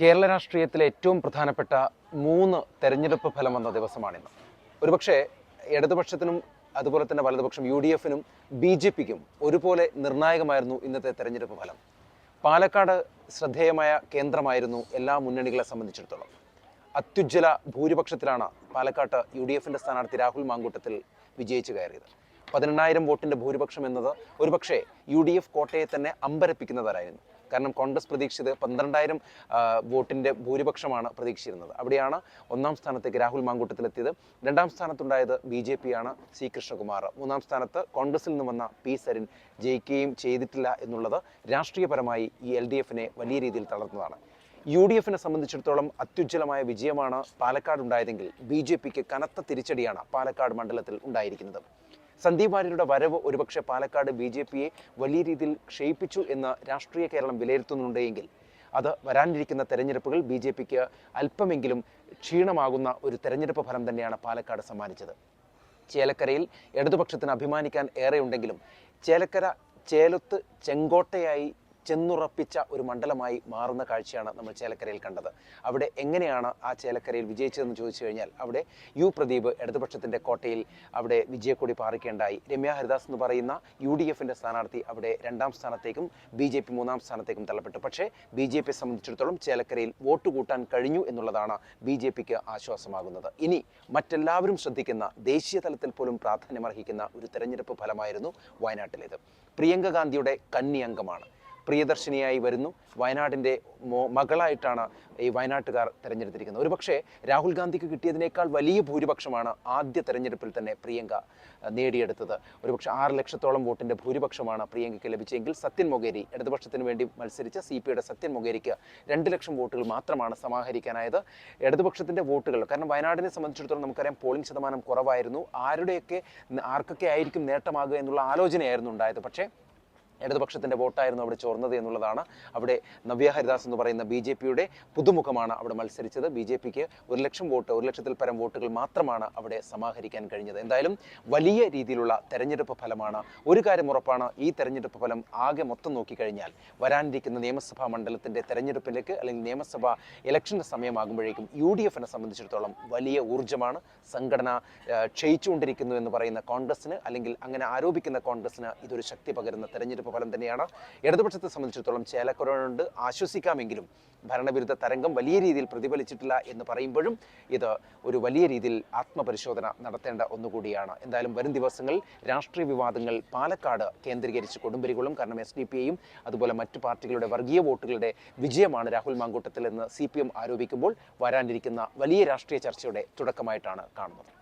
കേരള രാഷ്ട്രീയത്തിലെ ഏറ്റവും പ്രധാനപ്പെട്ട മൂന്ന് തെരഞ്ഞെടുപ്പ് ഫലം വന്ന ദിവസമാണിന്ന്. ഒരുപക്ഷെ ഇടതുപക്ഷത്തിനും അതുപോലെ തന്നെ വലതുപക്ഷം യു ഡി എഫിനും ബി ജെ പിക്കും ഒരുപോലെ നിർണായകമായിരുന്നു ഇന്നത്തെ തെരഞ്ഞെടുപ്പ് ഫലം. പാലക്കാട് ശ്രദ്ധേയമായ കേന്ദ്രമായിരുന്നു എല്ലാ മുന്നണികളെ സംബന്ധിച്ചിടത്തോളം. അത്യുജ്വല ഭൂരിപക്ഷത്തിലാണ് പാലക്കാട്ട് യു ഡി എഫിന്റെ സ്ഥാനാർത്ഥി രാഹുൽ മാങ്കൂട്ടത്തിൽ വിജയിച്ചു കയറിയത്. പതിനെണ്ണായിരം വോട്ടിന്റെ ഭൂരിപക്ഷം എന്നത് ഒരുപക്ഷെ യു ഡി എഫ് കോട്ടയെ തന്നെ അമ്പരപ്പിക്കുന്നവരായിരുന്നു. കാരണം കോൺഗ്രസ് പ്രതീക്ഷിച്ചത് പന്ത്രണ്ടായിരം വോട്ടിന്റെ ഭൂരിപക്ഷമാണ് പ്രതീക്ഷിച്ചിരുന്നത്. അവിടെയാണ് ഒന്നാം സ്ഥാനത്തേക്ക് രാഹുൽ മാങ്കൂട്ടത്തിലെത്തിയത്. രണ്ടാം സ്ഥാനത്തുണ്ടായത് ബി ജെ പി ആണ് സി കൃഷ്ണകുമാർ. മൂന്നാം സ്ഥാനത്ത് കോൺഗ്രസിൽ നിന്ന് വന്ന പി സരിൻ ജയിക്കുകയും ചെയ്തിട്ടില്ല എന്നുള്ളത് രാഷ്ട്രീയപരമായി ഈ എൽ ഡി എഫിനെ വലിയ രീതിയിൽ തളർന്നതാണ്. യു ഡി എഫിനെ സംബന്ധിച്ചിടത്തോളം അത്യുജ്വലമായ വിജയമാണ് പാലക്കാട് ഉണ്ടായതെങ്കിൽ ബി ജെ പിക്ക് കനത്ത തിരിച്ചടിയാണ് പാലക്കാട് മണ്ഡലത്തിൽ ഉണ്ടായിരിക്കുന്നത്. സന്ദീപ് വാര്യരുടെ വരവ് ഒരുപക്ഷെ പാലക്കാട് ബി ജെ പിയെ വലിയ രീതിയിൽ ക്ഷയിപ്പിച്ചു എന്ന് രാഷ്ട്രീയ കേരളം വിലയിരുത്തുന്നുണ്ടെങ്കിൽ അത് വരാനിരിക്കുന്ന തെരഞ്ഞെടുപ്പുകൾ ബി ജെ പിക്ക് അല്പമെങ്കിലും ക്ഷീണമാകുന്ന ഒരു തെരഞ്ഞെടുപ്പ് ഫലം തന്നെയാണ് പാലക്കാട് സമ്മാനിച്ചത്. ചേലക്കരയിൽ ഇടതുപക്ഷത്തിന് അഭിമാനിക്കാൻ ഏറെയുണ്ടെങ്കിലും ചേലക്കര ചേലത്ത് ചെങ്കോട്ടയായി ചെന്നുറപ്പിച്ച ഒരു മണ്ഡലമായി മാറുന്ന കാഴ്ചയാണ് നമ്മൾ ചേലക്കരയിൽ കണ്ടത്. അവിടെ എങ്ങനെയാണ് ആ ചേലക്കരയിൽ വിജയിച്ചതെന്ന് ചോദിച്ചു കഴിഞ്ഞാൽ അവിടെ യു പ്രദീപ് ഇടതുപക്ഷത്തിന്റെ കോട്ടയിൽ അവിടെ വിജയക്കൊടി പാറിക്കേണ്ടായി. രമ്യ ഹരിദാസ് എന്ന് പറയുന്ന യു ഡി എഫിന്റെ സ്ഥാനാർത്ഥി അവിടെ രണ്ടാം സ്ഥാനത്തേക്കും ബി ജെ പി മൂന്നാം സ്ഥാനത്തേക്കും തള്ളപ്പെട്ടു. പക്ഷേ ബി ജെ പിയെ സംബന്ധിച്ചിടത്തോളം ചേലക്കരയിൽ വോട്ട് കൂട്ടാൻ കഴിഞ്ഞു എന്നുള്ളതാണ് ബി ജെ പിക്ക് ആശ്വാസമാകുന്നത്. ഇനി മറ്റെല്ലാവരും ശ്രദ്ധിക്കുന്ന ദേശീയ തലത്തിൽ പോലും പ്രാധാന്യമർഹിക്കുന്ന ഒരു തെരഞ്ഞെടുപ്പ് ഫലമായിരുന്നു വയനാട്ടിലേത്. പ്രിയങ്ക ഗാന്ധിയുടെ കന്നി അംഗമാണ് പ്രിയദർശിനിയായി വരുന്നു. വയനാടിന്റെ മകളായിട്ടാണ് ഈ വയനാട്ടുകാർ തിരഞ്ഞെടുത്തിരിക്കുന്നത്. ഒരുപക്ഷെ രാഹുൽ ഗാന്ധിക്ക് കിട്ടിയതിനേക്കാൾ വലിയ ഭൂരിപക്ഷമാണ് ആദ്യ തെരഞ്ഞെടുപ്പിൽ തന്നെ പ്രിയങ്ക നേടിയെടുത്തത്. ഒരുപക്ഷെ ആറ് ലക്ഷത്തോളം വോട്ടിന്റെ ഭൂരിപക്ഷമാണ് പ്രിയങ്കയ്ക്ക് ലഭിച്ചെങ്കിൽ സത്യൻ മൊഗേരി ഇടതുപക്ഷത്തിന് വേണ്ടി മത്സരിച്ച സി പിയുടെ സത്യൻ മൊഗേരിക്ക് രണ്ട് ലക്ഷം വോട്ടുകൾ മാത്രമാണ് സമാഹരിക്കാനായത്. ഇടതുപക്ഷത്തിന്റെ വോട്ടുകൾ കാരണം വയനാടിനെ സംബന്ധിച്ചിടത്തോളം നമുക്കറിയാം പോളിംഗ് ശതമാനം കുറവായിരുന്നു. ആരുടെയൊക്കെ ആർക്കൊക്കെ ആയിരിക്കും നേട്ടമാകുക എന്നുള്ള ആലോചനയായിരുന്നു ഉണ്ടായത്. പക്ഷേ ഇടതുപക്ഷത്തിന്റെ വോട്ടായിരുന്നു അവിടെ ചോർന്നത് എന്നുള്ളതാണ് അവിടെ നവ്യ ഹരിദാസ് എന്ന് പറയുന്ന ബി ജെ പിയുടെ പുതുമുഖമാണ് അവിടെ മത്സരിച്ചത്. ബി ജെ പിക്ക് ഒരു ലക്ഷം വോട്ട് ഒരു ലക്ഷത്തിൽ പരം വോട്ടുകൾ മാത്രമാണ് അവിടെ സമാഹരിക്കാൻ കഴിഞ്ഞത്. എന്തായാലും വലിയ രീതിയിലുള്ള തെരഞ്ഞെടുപ്പ് ഫലമാണ്. ഒരു കാര്യം ഉറപ്പാണ് ഈ തെരഞ്ഞെടുപ്പ് ഫലം ആകെ മൊത്തം നോക്കിക്കഴിഞ്ഞാൽ വരാനിരിക്കുന്ന നിയമസഭാ മണ്ഡലത്തിന്റെ തെരഞ്ഞെടുപ്പിലേക്ക് അല്ലെങ്കിൽ നിയമസഭാ ഇലക്ഷന്റെ സമയമാകുമ്പോഴേക്കും യു ഡി എഫിനെ സംബന്ധിച്ചിടത്തോളം വലിയ ഊർജമാണ്. സംഘടന ക്ഷയിച്ചുകൊണ്ടിരിക്കുന്നു എന്ന് പറയുന്ന കോൺഗ്രസിന് അല്ലെങ്കിൽ അങ്ങനെ ആരോപിക്കുന്ന കോൺഗ്രസിന് ഇതൊരു ശക്തി പകരുന്ന തെരഞ്ഞെടുപ്പ് ഫലം തന്നെയാണ്. ഇടതുപക്ഷത്തെ സംബന്ധിച്ചിടത്തോളം ചേലക്കുറവുണ്ട് ആശ്വസിക്കാമെങ്കിലും ഭരണവിരുദ്ധ തരംഗം വലിയ രീതിയിൽ പ്രതിഫലിച്ചിട്ടില്ല എന്ന് പറയുമ്പോഴും ഇത് ഒരു വലിയ രീതിയിൽ ആത്മപരിശോധന നടത്തേണ്ട ഒന്നുകൂടിയാണ്. എന്തായാലും വരും ദിവസങ്ങളിൽ രാഷ്ട്രീയ വിവാദങ്ങൾ പാലക്കാട് കേന്ദ്രീകരിച്ച് കൊടുമ്പരികളും കാരണം എസ് ഡി പി ഐയും അതുപോലെ മറ്റു പാർട്ടികളുടെ വർഗീയ വോട്ടുകളുടെ വിജയമാണ് രാഹുൽ മാങ്കൂട്ടത്തിൽ എന്ന് സി പി എം ആരോപിക്കുമ്പോൾ വരാനിരിക്കുന്ന വലിയ രാഷ്ട്രീയ ചർച്ചയുടെ തുടക്കമായിട്ടാണ് കാണുന്നത്.